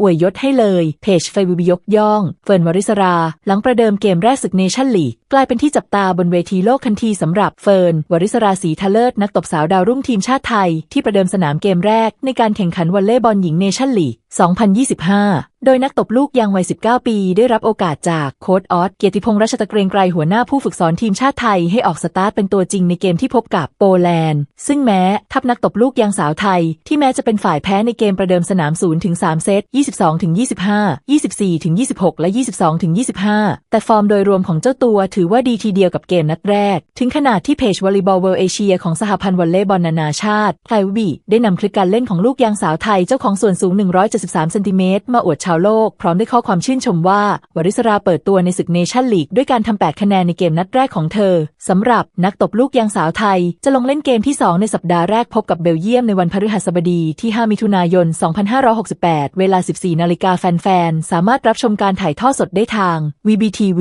อวยยศให้เลย เพจเฟวิบยกย่อง เฟิร์นวริศรา หลังประเดิมเกมแรกศึกเนชั่นลีกกลายเป็นที่จับตาบนเวทีโลกทันทีสำหรับเฟิร์นวริศราศรีทะเลิศนักตบสาวดาวรุ่งทีมชาติไทย ที่ประเดิมสนามเกมแรกในการแข่งขันวอลเลย์บอลหญิงเนชั่นลีก 2025โดยนักตบลูกยังวัย 19 ปี ได้รับโอกาสจากโค้ชออสเกียรติพงษ์รัชตะเกรงไกรหัวหน้าผู้ฝึกสอนทีมชาติไทยให้ออกสตาร์ทเป็นตัวจริงในเกมที่พบกับโปแลนด์ ซึ่งแม้ทัพนักตบลูกยังสาวไทย ที่แม้จะเป็นฝ่ายแพ้ในเกมประเดิมสนาม0ถึง3เซต 22ถึง25 24ถึง26 และ 22ถึง25 แต่ฟอร์มโดยรวมของเจ้าตัวถือว่าดีทีเดียวกับเกมนัดแรก ถึงขนาดที่เพจวอลเลย์บอลเวิลด์เอเชียของสหพันธ์วอลเลย์บอลนานาชาติไทวบีได้นำคลิปการเล่นของลูกยางสาวไทยเจ้าของส่วนสูง 173 เซนติเมตรมาอวดชาวโลก พร้อมได้ข้อความชื่นชมว่า วริศราเปิดตัวในศึกเนชั่นลีกด้วยการทำ 8 คะแนนในเกมนัดแรกของเธอ สำหรับนักตบลูกยางสาวไทย จะลงเล่นเกมที่ 2 ในสัปดาห์แรกพบกับเบลเยียมในวันพฤหัสบดีที่ 5 มิถุนายน 2568 เวลา 14 นาฬิกาแฟนๆ สามารถรับชมการถ่ายทอดสดได้ทาง VBTV